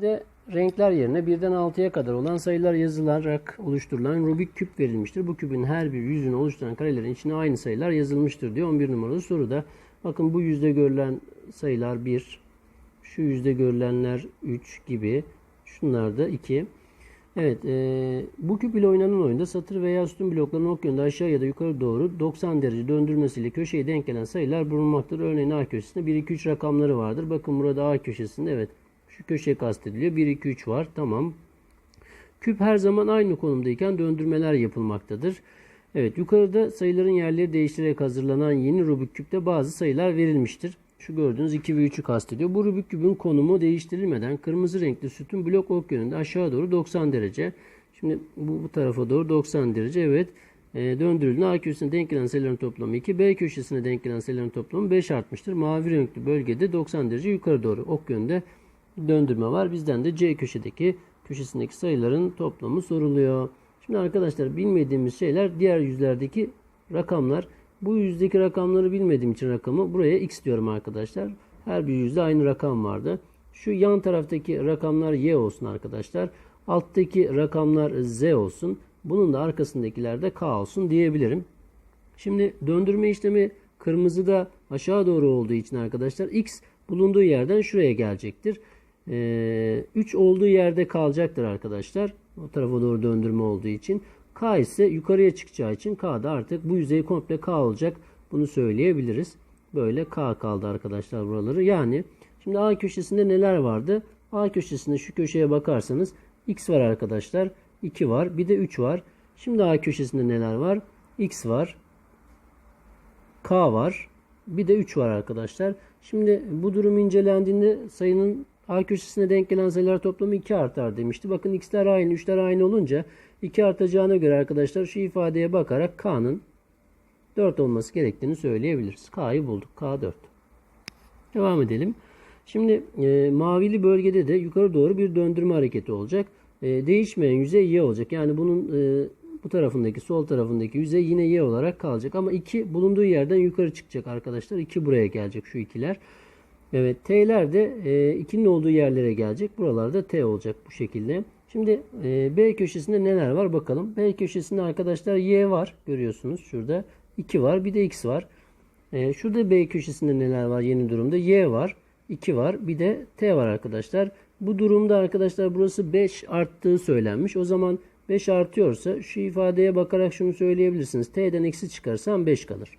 de renkler yerine birden 6'ya kadar olan sayılar yazılarak oluşturulan Rubik küp verilmiştir. Bu küpün her bir yüzünü oluşturan karelerin içine aynı sayılar yazılmıştır diyor 11 numaralı soruda. Bakın bu yüzde görülen sayılar 1, şu yüzde görülenler 3 gibi, şunlar da 2. Evet, e, bu küp ile oynanan oyunda satır veya sütun bloklarının ok yönünde aşağı ya da yukarı doğru 90 derece döndürmesiyle köşeye denk gelen sayılar bulunmaktadır. Örneğin A köşesinde 1, 2, 3 rakamları vardır. Bakın burada A köşesinde evet şu köşe kastediliyor. 1, 2, 3 var. Tamam. Küp her zaman aynı konumdayken döndürmeler yapılmaktadır. Evet yukarıda sayıların yerleri değiştirerek hazırlanan yeni Rubik küpte bazı sayılar verilmiştir. Şu gördüğünüz 2 ve 3'ü kastediyor. Bu Rubik küpün konumu değiştirilmeden kırmızı renkli sütun blok ok yönünde aşağı doğru 90 derece. Şimdi bu, bu tarafa doğru 90 derece evet. E, döndürüldüğünde A köşesine denk gelen sayıların toplamı 2, B köşesine denk gelen sayıların toplamı 5 artmıştır. Mavi renkli bölgede 90 derece yukarı doğru ok yönünde döndürme var. Bizden de C köşedeki köşesindeki sayıların toplamı soruluyor. Şimdi arkadaşlar bilmediğimiz şeyler diğer yüzlerdeki rakamlar. Bu yüzdeki rakamları bilmediğim için rakamı buraya x diyorum arkadaşlar. Her bir yüzde aynı rakam vardı. Şu yan taraftaki rakamlar y olsun arkadaşlar. Alttaki rakamlar z olsun. Bunun da arkasındakiler de k olsun diyebilirim. Şimdi döndürme işlemi kırmızıda aşağı doğru olduğu için arkadaşlar x bulunduğu yerden şuraya gelecektir. Ee, 3 olduğu yerde kalacaktır arkadaşlar. O tarafa doğru döndürme olduğu için. K ise yukarıya çıkacağı için K da artık bu yüzey komple K olacak. Bunu söyleyebiliriz. Böyle K kaldı arkadaşlar buraları. Yani şimdi A köşesinde neler vardı? A köşesinde şu köşeye bakarsanız X var arkadaşlar. 2 var. Bir de 3 var. Şimdi A köşesinde neler var? X var. K var. Bir de 3 var arkadaşlar. Şimdi bu durum incelendiğinde sayının A köşesine denk gelen sayılar toplamı 2 artar demişti. Bakın x'ler aynı, 3'ler aynı olunca 2 artacağına göre arkadaşlar şu ifadeye bakarak K'nın 4 olması gerektiğini söyleyebiliriz. K'yı bulduk. K 4. Devam edelim. Şimdi e, mavili bölgede de yukarı doğru bir döndürme hareketi olacak. E, değişmeyen yüzey y olacak. Yani bunun e, bu tarafındaki sol tarafındaki yüzey yine y olarak kalacak. Ama 2 bulunduğu yerden yukarı çıkacak arkadaşlar. 2 buraya gelecek şu ikiler. Evet T'ler de 2'nin olduğu yerlere gelecek. Buralarda T olacak bu şekilde. Şimdi e, B köşesinde neler var bakalım. B köşesinde arkadaşlar Y var. Görüyorsunuz şurada. 2 var. Bir de X var. E, şurada B köşesinde neler var yeni durumda? Y var. 2 var. Bir de T var arkadaşlar. Bu durumda arkadaşlar burası 5 arttığı söylenmiş. O zaman 5 artıyorsa şu ifadeye bakarak şunu söyleyebilirsiniz. T'den eksi çıkarsam 5 kalır.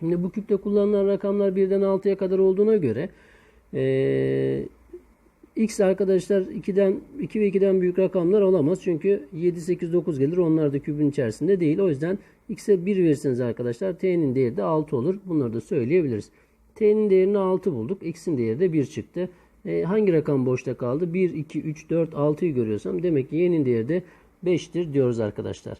Şimdi bu küpte kullanılan rakamlar 1'den 6'ya kadar olduğuna göre e, x arkadaşlar 2'den 2 ve 2'den büyük rakamlar olamaz. Çünkü 7, 8, 9 gelir. Onlar da küpün içerisinde değil. O yüzden x'e 1 verirseniz arkadaşlar t'nin değeri de 6 olur. Bunları da söyleyebiliriz. t'nin değerini 6 bulduk. x'in değeri de 1 çıktı. E, hangi rakam boşta kaldı? 1, 2, 3, 4, 6'yı görüyorsam demek ki y'nin değeri de 5'tir diyoruz arkadaşlar.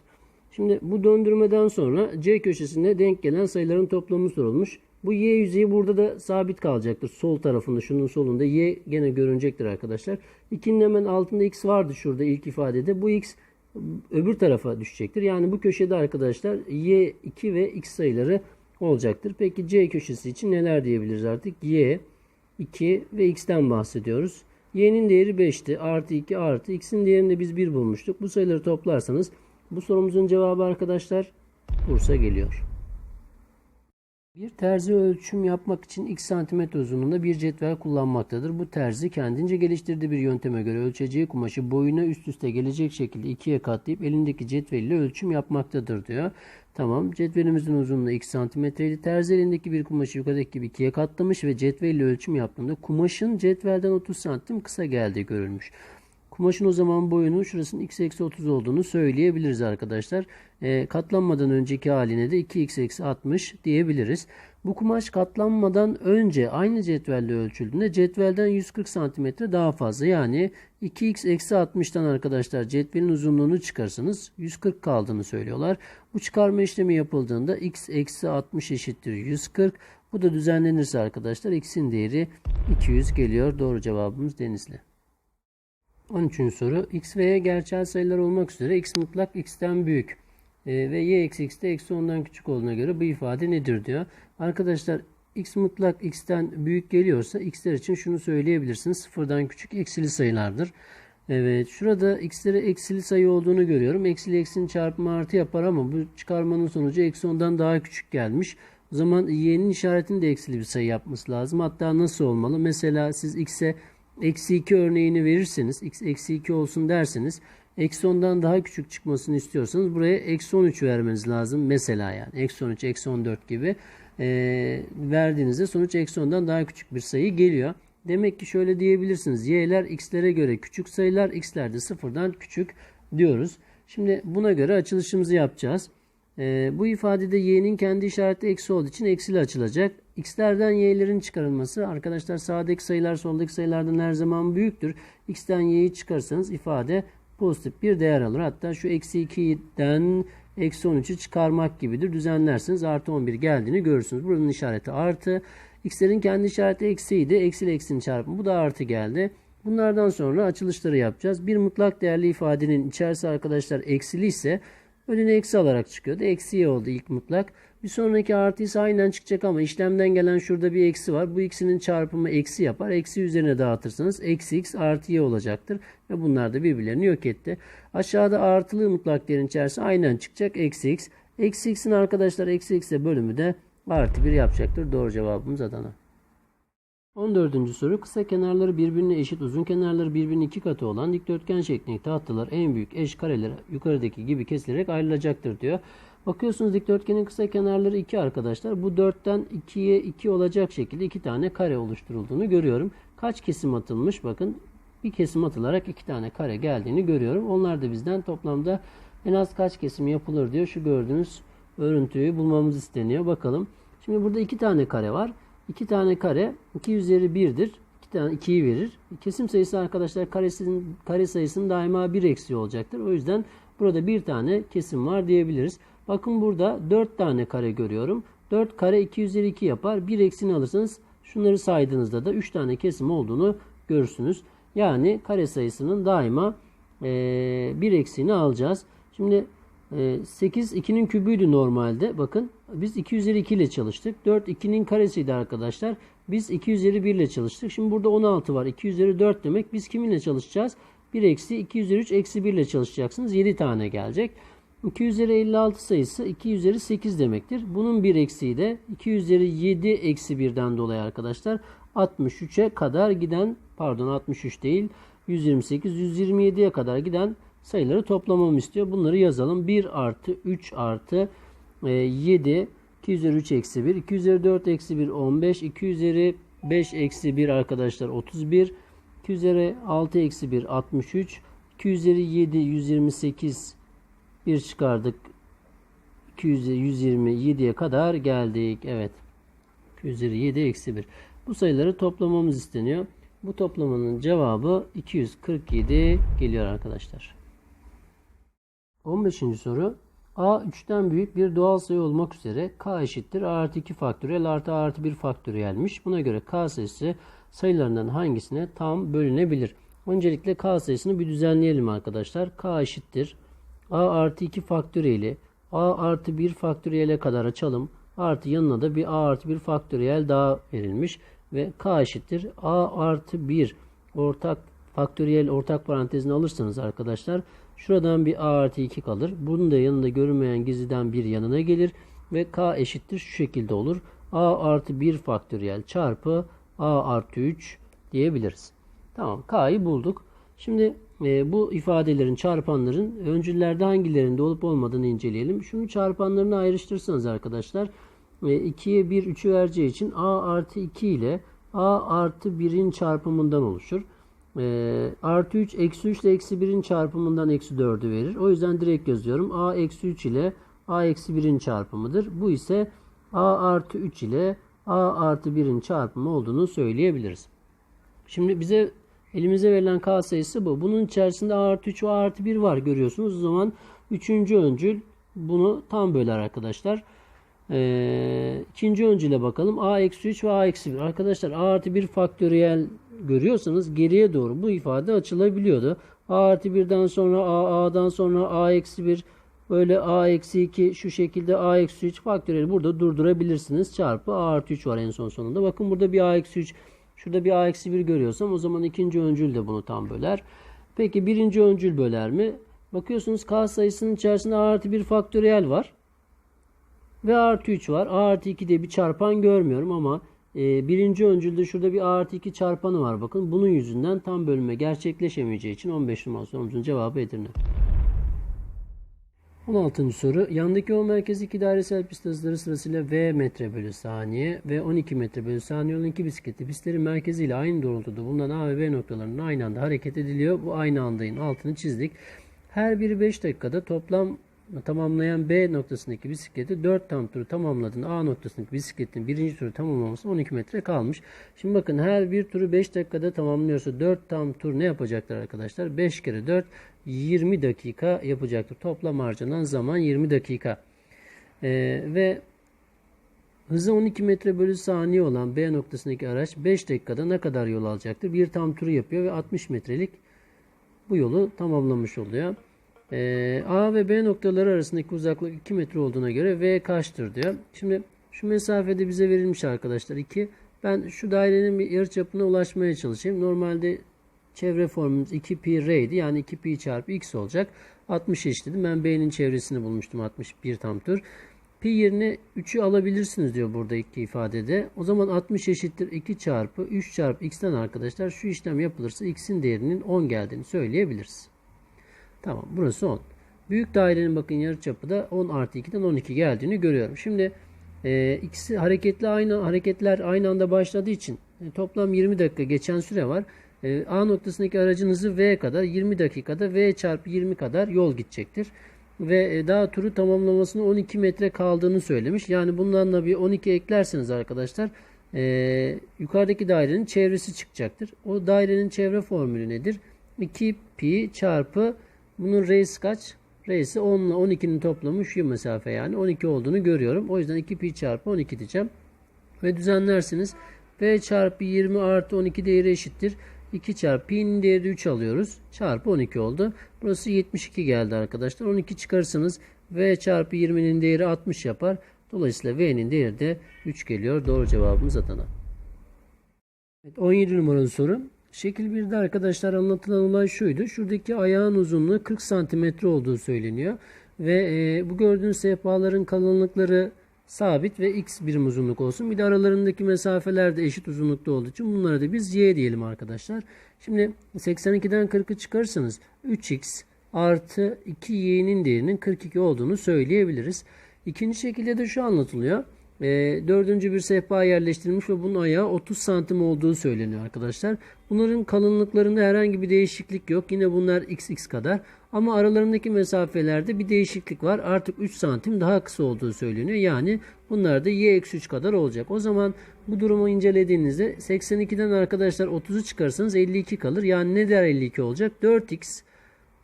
Şimdi bu döndürmeden sonra C köşesine denk gelen sayıların toplamı sorulmuş. Bu Y yüzeyi burada da sabit kalacaktır. Sol tarafında şunun solunda Y gene görünecektir arkadaşlar. 2'nin hemen altında X vardı şurada ilk ifadede. Bu X öbür tarafa düşecektir. Yani bu köşede arkadaşlar Y2 ve X sayıları olacaktır. Peki C köşesi için neler diyebiliriz artık? Y, 2 ve X'ten bahsediyoruz. Y'nin değeri 5'ti. Artı 2 artı. X'in değerini de biz 1 bulmuştuk. Bu sayıları toplarsanız bu sorumuzun cevabı arkadaşlar Bursa geliyor. Bir terzi ölçüm yapmak için x santimetre uzunluğunda bir cetvel kullanmaktadır. Bu terzi kendince geliştirdiği bir yönteme göre ölçeceği kumaşı boyuna üst üste gelecek şekilde ikiye katlayıp elindeki cetvelle ölçüm yapmaktadır diyor. Tamam cetvelimizin uzunluğu x santimetreydi. Terzi elindeki bir kumaşı yukarıdaki gibi ikiye katlamış ve cetvelle ölçüm yaptığında kumaşın cetvelden 30 santim kısa geldiği görülmüş. Kumaşın o zaman boyunun şurasının x eksi 30 olduğunu söyleyebiliriz arkadaşlar. E, katlanmadan önceki haline de 2x eksi 60 diyebiliriz. Bu kumaş katlanmadan önce aynı cetvelle ölçüldüğünde cetvelden 140 cm daha fazla. Yani 2x eksi 60'tan arkadaşlar cetvelin uzunluğunu çıkarsanız 140 kaldığını söylüyorlar. Bu çıkarma işlemi yapıldığında x eksi 60 eşittir 140. Bu da düzenlenirse arkadaşlar x'in değeri 200 geliyor. Doğru cevabımız Denizli. 13. soru x ve y gerçel sayılar olmak üzere x mutlak x'ten büyük e, ve y eksi x de eksi 10'dan küçük olduğuna göre bu ifade nedir diyor. Arkadaşlar x mutlak x'ten büyük geliyorsa x'ler için şunu söyleyebilirsiniz. Sıfırdan küçük eksili sayılardır. Evet şurada x'lere eksili sayı olduğunu görüyorum. Eksili eksinin çarpımı artı yapar ama bu çıkarmanın sonucu eksi 10'dan daha küçük gelmiş. O zaman y'nin işaretini de eksili bir sayı yapması lazım. Hatta nasıl olmalı? Mesela siz x'e eksi 2 örneğini verirseniz x eksi 2 olsun derseniz eksi 10'dan daha küçük çıkmasını istiyorsanız buraya eksi 13 vermeniz lazım. Mesela yani eksi 13, eksi 14 gibi e, verdiğinizde sonuç eksi 10'dan daha küçük bir sayı geliyor. Demek ki şöyle diyebilirsiniz. Y'ler x'lere göre küçük sayılar, x'ler de sıfırdan küçük diyoruz. Şimdi buna göre açılışımızı yapacağız. Ee, bu ifadede y'nin kendi işareti eksi olduğu için eksiyle açılacak. X'lerden y'lerin çıkarılması arkadaşlar sağdaki sayılar soldaki sayılardan her zaman büyüktür. x'ten y'yi çıkarsanız ifade pozitif bir değer alır. Hatta şu eksi 2'den eksi 13'ü çıkarmak gibidir. Düzenlerseniz artı 11 geldiğini görürsünüz. Buranın işareti artı. x'lerin kendi işareti eksiydi. Eksi ile eksinin çarpımı. Bu da artı geldi. Bunlardan sonra açılışları yapacağız. Bir mutlak değerli ifadenin içerisi arkadaşlar eksili ise önüne eksi alarak çıkıyordu. Eksi y oldu ilk mutlak. Bir sonraki artı ise aynen çıkacak ama işlemden gelen şurada bir eksi var. Bu ikisinin çarpımı eksi yapar. Eksi üzerine dağıtırsanız eksi x artı y olacaktır. Ve bunlar da birbirlerini yok etti. Aşağıda artılı mutlak değerin içerisi aynen çıkacak. Eksi x. Eksi x'in arkadaşlar eksi x'e bölümü de artı 1 yapacaktır. Doğru cevabımız Adana. 14. soru kısa kenarları birbirine eşit uzun kenarları birbirinin iki katı olan dikdörtgen şeklindeki tahtalar en büyük eş kareler yukarıdaki gibi kesilerek ayrılacaktır diyor. Bakıyorsunuz dikdörtgenin kısa kenarları 2 arkadaşlar. Bu 4'ten 2'ye 2 olacak şekilde 2 tane kare oluşturulduğunu görüyorum. Kaç kesim atılmış? Bakın bir kesim atılarak 2 tane kare geldiğini görüyorum. Onlar da bizden toplamda en az kaç kesim yapılır diyor. Şu gördüğünüz örüntüyü bulmamız isteniyor. Bakalım. Şimdi burada 2 tane kare var. 2 tane kare 2 üzeri 1'dir. 2 tane 2'yi verir. Kesim sayısı arkadaşlar karesinin kare sayısının daima 1 eksiği olacaktır. O yüzden burada bir tane kesim var diyebiliriz. Bakın burada 4 tane kare görüyorum. 4 kare 2 üzeri 2 yapar. 1 eksiğini alırsanız şunları saydığınızda da 3 tane kesim olduğunu görürsünüz. Yani kare sayısının daima e, 1 eksiğini alacağız. Şimdi 8 2'nin kübüydü normalde. Bakın biz 2 üzeri 2 ile çalıştık. 4 2'nin karesiydi arkadaşlar. Biz 2 üzeri 1 ile çalıştık. Şimdi burada 16 var. 2 üzeri 4 demek. Biz kiminle çalışacağız? 1 eksi 2 üzeri 3 eksi 1 ile çalışacaksınız. 7 tane gelecek. 2 üzeri 56 sayısı 2 üzeri 8 demektir. Bunun bir eksiği de 2 üzeri 7 eksi 1'den dolayı arkadaşlar 63'e kadar giden pardon 63 değil 128 127'ye kadar giden sayıları toplamamı istiyor. Bunları yazalım. 1 artı 3 artı e, 7 2 üzeri 3 eksi 1 2 üzeri 4 eksi 1 15 2 üzeri 5 eksi 1 arkadaşlar 31 2 üzeri 6 eksi 1 63 2 üzeri 7 128 1 çıkardık 2 üzeri 127'ye kadar geldik. Evet. 2 üzeri 7 eksi 1. Bu sayıları toplamamız isteniyor. Bu toplamanın cevabı 247 geliyor arkadaşlar. 15. soru. A 3'ten büyük bir doğal sayı olmak üzere k eşittir a artı 2 faktöriyel artı a artı 1 faktöriyelmiş. Buna göre k sayısı sayılarından hangisine tam bölünebilir? Öncelikle k sayısını bir düzenleyelim arkadaşlar. k eşittir a artı 2 faktöriyeli a artı 1 faktöriyele kadar açalım. Artı yanına da bir a artı 1 faktöriyel daha verilmiş. Ve k eşittir a artı 1 ortak faktöriyel ortak parantezini alırsanız arkadaşlar Şuradan bir a artı 2 kalır. Bunun da yanında görünmeyen gizliden bir yanına gelir. Ve k eşittir şu şekilde olur. a artı 1 faktöriyel çarpı a artı 3 diyebiliriz. Tamam k'yı bulduk. Şimdi e, bu ifadelerin çarpanların öncüllerde hangilerinde olup olmadığını inceleyelim. Şunu çarpanlarını ayrıştırırsanız arkadaşlar e, 2'ye 1 3'ü vereceği için a artı 2 ile a artı 1'in çarpımından oluşur. E, artı 3 eksi 3 ile eksi 1'in çarpımından eksi 4'ü verir. O yüzden direkt yazıyorum. a eksi 3 ile a eksi 1'in çarpımıdır. Bu ise a artı 3 ile a artı 1'in çarpımı olduğunu söyleyebiliriz. Şimdi bize elimize verilen k sayısı bu. Bunun içerisinde a artı 3 ve a artı 1 var görüyorsunuz. O zaman 3. öncül bunu tam böler arkadaşlar. Ee, ikinci öncüle bakalım. a eksi 3 ve a eksi 1. Arkadaşlar a artı 1 faktöriyel görüyorsanız geriye doğru bu ifade açılabiliyordu. A artı 1'den sonra A, A'dan sonra A eksi 1 Böyle a eksi 2 şu şekilde a eksi 3 faktöriyeli burada durdurabilirsiniz. Çarpı a artı 3 var en son sonunda. Bakın burada bir a eksi 3 şurada bir a eksi 1 görüyorsam o zaman ikinci öncül de bunu tam böler. Peki birinci öncül böler mi? Bakıyorsunuz k sayısının içerisinde a artı 1 faktöriyel var. Ve a artı 3 var. a artı 2 diye bir çarpan görmüyorum ama e, birinci öncülde şurada bir a artı 2 çarpanı var. Bakın bunun yüzünden tam bölünme gerçekleşemeyeceği için 15 numaralı sorumuzun cevabı Edirne. 16. soru. Yandaki o merkezi iki dairesel pist hızları sırasıyla V metre bölü saniye ve 12 metre bölü saniye olan iki bisikletli pistlerin merkeziyle aynı doğrultuda bulunan A ve B noktalarının aynı anda hareket ediliyor. Bu aynı andayın altını çizdik. Her biri 5 dakikada toplam tamamlayan B noktasındaki bisikleti 4 tam turu tamamladığında A noktasındaki bisikletin birinci turu tamamlaması 12 metre kalmış. Şimdi bakın her bir turu 5 dakikada tamamlıyorsa 4 tam tur ne yapacaklar arkadaşlar? 5 kere 4 20 dakika yapacaktır. Toplam harcanan zaman 20 dakika. Ee, ve hızı 12 metre bölü saniye olan B noktasındaki araç 5 dakikada ne kadar yol alacaktır? Bir tam turu yapıyor ve 60 metrelik bu yolu tamamlamış oluyor. Ee, A ve B noktaları arasındaki uzaklık 2 metre olduğuna göre V kaçtır diyor. Şimdi şu mesafede bize verilmiş arkadaşlar 2. Ben şu dairenin bir yarıçapına ulaşmaya çalışayım. Normalde çevre formumuz 2 pi r'ydi. Yani 2 pi çarpı x olacak. 60 eşitledim. Ben B'nin çevresini bulmuştum. 61 tam tur. Pi yerine 3'ü alabilirsiniz diyor burada iki ifadede. O zaman 60 eşittir 2 çarpı 3 çarpı x'ten arkadaşlar şu işlem yapılırsa x'in değerinin 10 geldiğini söyleyebiliriz. Tamam burası 10. Büyük dairenin bakın yarıçapı da 10 artı 2'den 12 geldiğini görüyorum. Şimdi e, ikisi hareketli aynı hareketler aynı anda başladığı için e, toplam 20 dakika geçen süre var. E, A noktasındaki aracın hızı V kadar 20 dakikada V çarpı 20 kadar yol gidecektir. Ve e, daha turu tamamlamasına 12 metre kaldığını söylemiş. Yani bundan da bir 12 eklerseniz arkadaşlar e, yukarıdaki dairenin çevresi çıkacaktır. O dairenin çevre formülü nedir? 2 pi çarpı bunun reis kaç? Reisi 10 ile 12'nin toplamı şu mesafe yani 12 olduğunu görüyorum. O yüzden 2 pi çarpı 12 diyeceğim. Ve düzenlersiniz. V çarpı 20 artı 12 değeri eşittir. 2 çarpı pi'nin değeri 3 alıyoruz. Çarpı 12 oldu. Burası 72 geldi arkadaşlar. 12 çıkarırsanız V çarpı 20'nin değeri 60 yapar. Dolayısıyla V'nin değeri de 3 geliyor. Doğru cevabımız Adana. Evet, 17 numaralı soru. Şekil 1'de arkadaşlar anlatılan olay şuydu. Şuradaki ayağın uzunluğu 40 santimetre olduğu söyleniyor. Ve e, bu gördüğünüz sehpaların kalınlıkları sabit ve x birim uzunluk olsun. Bir de aralarındaki mesafeler de eşit uzunlukta olduğu için bunlara da biz y diyelim arkadaşlar. Şimdi 82'den 40'ı çıkarırsanız 3x artı 2y'nin değerinin 42 olduğunu söyleyebiliriz. İkinci şekilde de şu anlatılıyor. E, dördüncü bir sehpa yerleştirilmiş ve bunun ayağı 30 santim olduğu söyleniyor arkadaşlar. Bunların kalınlıklarında herhangi bir değişiklik yok. Yine bunlar xx kadar. Ama aralarındaki mesafelerde bir değişiklik var. Artık 3 santim daha kısa olduğu söyleniyor. Yani bunlar da y-3 kadar olacak. O zaman bu durumu incelediğinizde 82'den arkadaşlar 30'u çıkarsanız 52 kalır. Yani ne der 52 olacak? 4x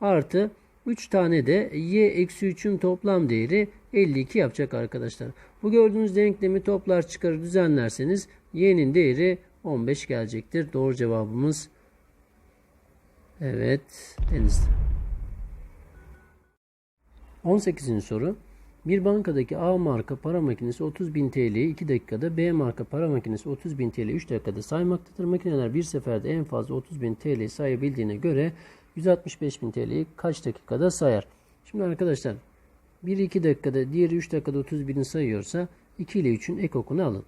artı 3 tane de y-3'ün toplam değeri 52 yapacak arkadaşlar. Bu gördüğünüz denklemi toplar çıkarır düzenlerseniz y'nin değeri 15 gelecektir. Doğru cevabımız evet denizde. 18. soru. Bir bankadaki A marka para makinesi 30.000 TL'yi 2 dakikada, B marka para makinesi 30.000 TL'yi 3 dakikada saymaktadır. Makineler bir seferde en fazla 30.000 TL'yi sayabildiğine göre 165.000 TL'yi kaç dakikada sayar? Şimdi arkadaşlar biri 2 dakikada, diğeri 3 dakikada 30.000'i sayıyorsa 2 ile 3'ün ek okunu alın.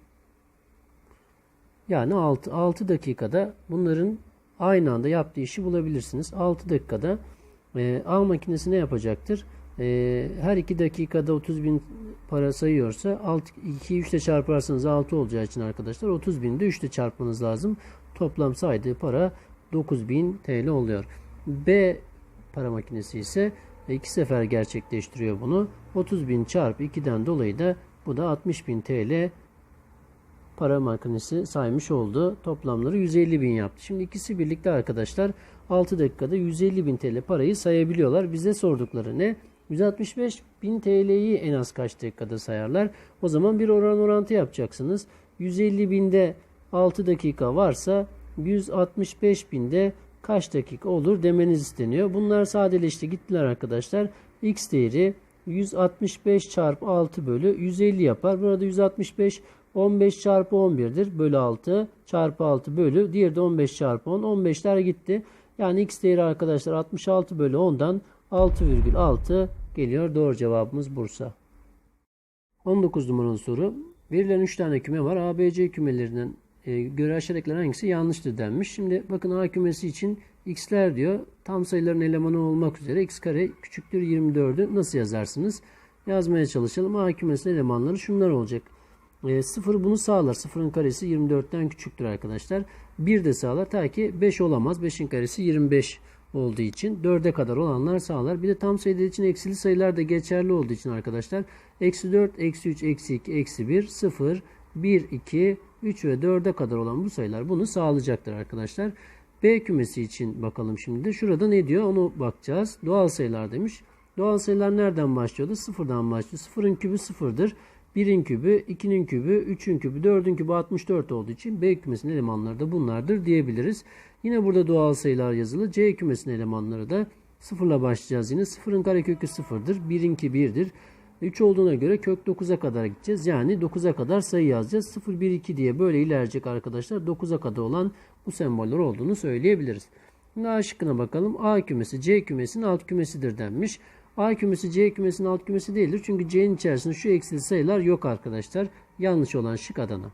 Yani 6, 6 dakikada bunların aynı anda yaptığı işi bulabilirsiniz. 6 dakikada e, A makinesi ne yapacaktır? E, her 2 dakikada 30 bin para sayıyorsa 2'yi 3 ile çarparsanız 6 olacağı için arkadaşlar 30 bin de 3 ile çarpmanız lazım. Toplam saydığı para 9000 TL oluyor. B para makinesi ise iki sefer gerçekleştiriyor bunu. 30 bin çarpı 2'den dolayı da bu da 60 bin TL para makinesi saymış oldu. Toplamları 150 bin yaptı. Şimdi ikisi birlikte arkadaşlar 6 dakikada 150 bin TL parayı sayabiliyorlar. Bize sordukları ne? 165 bin TL'yi en az kaç dakikada sayarlar? O zaman bir oran orantı yapacaksınız. 150 binde 6 dakika varsa 165 binde kaç dakika olur demeniz isteniyor. Bunlar sadeleşti gittiler arkadaşlar. X değeri 165 çarpı 6 bölü 150 yapar. Burada 165 15 çarpı 11'dir. Bölü 6 çarpı 6 bölü. Diğeri de 15 çarpı 10. 15'ler gitti. Yani x değeri arkadaşlar 66 bölü 10'dan 6,6 geliyor. Doğru cevabımız Bursa. 19 numaralı soru. Verilen 3 tane küme var. A, B, C kümelerinden e, göre aşağıdakiler hangisi yanlıştır denmiş. Şimdi bakın A kümesi için x'ler diyor. Tam sayıların elemanı olmak üzere x kare küçüktür 24'ü nasıl yazarsınız? Yazmaya çalışalım. A kümesinin elemanları şunlar olacak. E, 0 bunu sağlar. 0'ın karesi 24'ten küçüktür arkadaşlar. 1 de sağlar. Ta ki 5 olamaz. 5'in karesi 25 olduğu için 4'e kadar olanlar sağlar. Bir de tam sayılar için eksili sayılar da geçerli olduğu için arkadaşlar eksi 4, eksi 3, eksi 2, eksi 1, 0, 1, 2, 3 ve 4'e kadar olan bu sayılar bunu sağlayacaktır arkadaşlar. B kümesi için bakalım şimdi de. Şurada ne diyor onu bakacağız. Doğal sayılar demiş. Doğal sayılar nereden başlıyordu? Sıfırdan başlıyor. Sıfırın kübü sıfırdır. 1'in kübü, 2'nin kübü, 3'ün kübü, 4'ün kübü 64 olduğu için B kümesinin elemanları da bunlardır diyebiliriz. Yine burada doğal sayılar yazılı. C kümesinin elemanları da sıfırla başlayacağız yine. Sıfırın karekökü sıfırdır. 1'inki 1'dir. 3 olduğuna göre kök 9'a kadar gideceğiz. Yani 9'a kadar sayı yazacağız. 0, 1, 2 diye böyle ilerleyecek arkadaşlar. 9'a kadar olan bu semboller olduğunu söyleyebiliriz. Şimdi A şıkkına bakalım. A kümesi C kümesinin alt kümesidir denmiş. A kümesi C kümesinin alt kümesi değildir. Çünkü C'nin içerisinde şu eksili sayılar yok arkadaşlar. Yanlış olan şık Adana.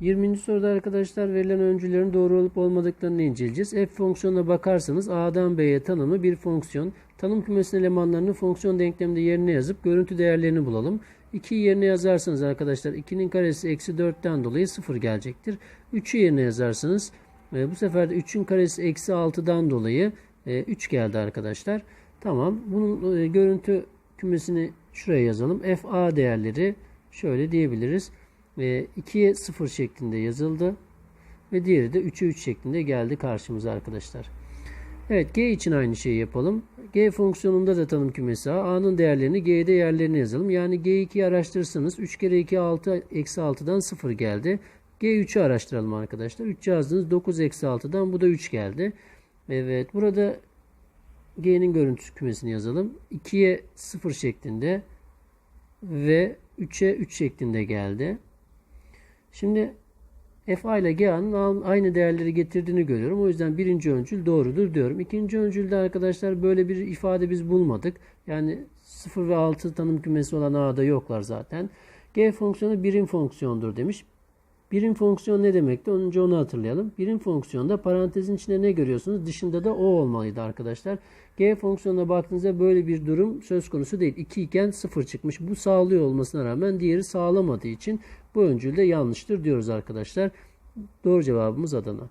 20. soruda arkadaşlar verilen öncülerin doğru olup olmadıklarını inceleyeceğiz. F fonksiyonuna bakarsanız A'dan B'ye tanımı bir fonksiyon. Tanım kümesinin elemanlarını fonksiyon denkleminde yerine yazıp görüntü değerlerini bulalım. 2'yi yerine yazarsanız arkadaşlar 2'nin karesi eksi 4'ten dolayı 0 gelecektir. 3'ü yerine yazarsanız e, bu sefer de 3'ün karesi eksi 6'dan dolayı e, 3 geldi arkadaşlar. Tamam. Bunun e, görüntü kümesini şuraya yazalım. F A değerleri şöyle diyebiliriz. 2'ye 0 şeklinde yazıldı. Ve diğeri de 3'e 3 şeklinde geldi karşımıza arkadaşlar. Evet G için aynı şeyi yapalım. G fonksiyonunda da tanım kümesi A. A'nın değerlerini G'de yerlerine yazalım. Yani G2'yi araştırırsanız 3 kere 2 6 eksi 6'dan 0 geldi. G3'ü araştıralım arkadaşlar. 3 yazdınız 9 eksi 6'dan bu da 3 geldi. Evet burada G'nin görüntü kümesini yazalım. 2'ye 0 şeklinde ve 3'e 3 şeklinde geldi. Şimdi FA ile GA'nın aynı değerleri getirdiğini görüyorum. O yüzden birinci öncül doğrudur diyorum. İkinci öncülde arkadaşlar böyle bir ifade biz bulmadık. Yani 0 ve 6 tanım kümesi olan A'da yoklar zaten. G fonksiyonu birim fonksiyondur demiş. Birim fonksiyon ne demekti? Önce onu hatırlayalım. Birim fonksiyonda parantezin içinde ne görüyorsunuz? Dışında da o olmalıydı arkadaşlar. G fonksiyonuna baktığınızda böyle bir durum söz konusu değil. 2 iken 0 çıkmış. Bu sağlıyor olmasına rağmen diğeri sağlamadığı için bu öncül de yanlıştır diyoruz arkadaşlar. Doğru cevabımız Adana.